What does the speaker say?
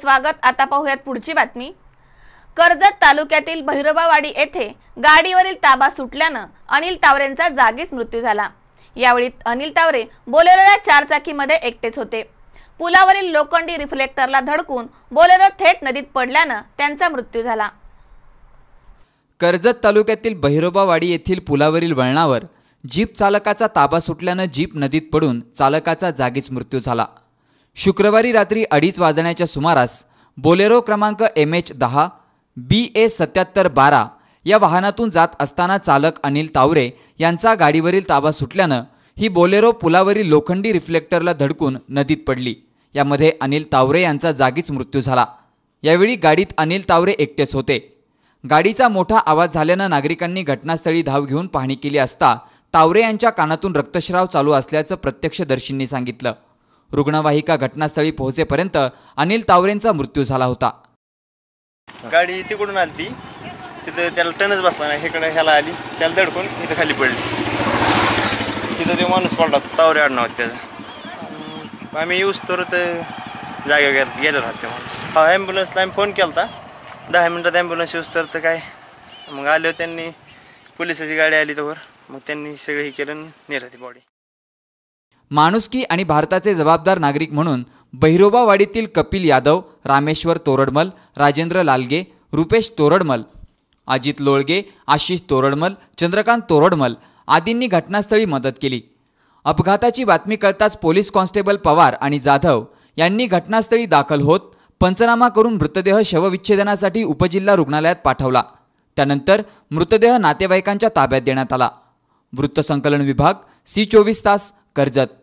स्वागत. आता पाहूयात पुढची बातमी. कर्जत तालुक्यातील भैरोबावाडी येथे गाडीवरील ताबा सुटल्यानं अनिल तावरेंचा जागीच मृत्यू झाला. यावेळी अनिल तावरे बोलेरोच्या चारचाकीमध्ये एकटेच होते. पुलावरील लोखंडी रिफ्लेक्टरला धडकून बोलेरो थेट नदीत पडल्यानं त्यांचा मृत्यू झाला. कर्जत तालुक्यातील बहिरोबावाडी येथील पुलावरील वळणावर जीप चालकाचा ताबा सुटल्यानं जीप नदीत पडून चालकाचा जागीच मृत्यू झाला. शुक्रवारी रात्री अडीच वाजण्याच्या सुमारास बोलेरो क्रमांक एम एच दहा बी ए सत्याहत्तर बारा या वाहनातून जात असताना चालक अनिल तावरे यांचा गाडीवरील ताबा सुटल्यानं ही बोलेरो पुलावरील लोखंडी रिफ्लेक्टरला धडकून नदीत पडली. यामध्ये अनिल तावरे यांचा जागीच मृत्यू झाला. यावेळी गाडीत अनिल तावरे एकटेच होते. गाडीचा मोठा आवाज झाल्यानं नागरिकांनी घटनास्थळी धाव घेऊन पाहणी केली असता तावरे यांच्या कानातून रक्तस्राव चालू असल्याचं प्रत्यक्षदर्शींनी सांगितलं. रुग्णवाहिका घटनास्थळी पोहोचेपर्यंत अनिल तावरेंचा मृत्यू झाला होता. गाडी तिकडून आली ती तिथं त्याला टनच बसला नाही. इकडे ह्याला आली. त्याला दडकून इथं खाली पडली. तिथं ते माणूस पडला. तावरे आडनाव त्याचं. आम्ही येऊस तर जागे गेलो गेलो राहत ते माणूस. हा ॲम्ब्युलन्सला आम्ही फोन केला होता दहा मिनटात ॲम्ब्युलन्स येऊस तर काय? मग आलो त्यांनी. पोलिसाची गाडी आली तोवर. मग त्यांनी सगळं हे केलं नेलं ती बॉडी माणुसकी आणि भारताचे जबाबदार नागरिक म्हणून बहिरोबावाडीतील कपिल यादव रामेश्वर तोरडमल राजेंद्र लालगे रुपेश तोरडमल अजित लोळगे आशिष तोरडमल चंद्रकांत तोरडमल आदींनी घटनास्थळी मदत केली. अपघाताची बातमी कळताच पोलीस कॉन्स्टेबल पवार आणि जाधव यांनी घटनास्थळी दाखल होत पंचनामा करून मृतदेह शवविच्छेदनासाठी उपजिल्हा रुग्णालयात पाठवला. त्यानंतर मृतदेह नातेवाईकांच्या ताब्यात देण्यात आला. वृत्तसंकलन विभाग सी चोवीस तास कर्जत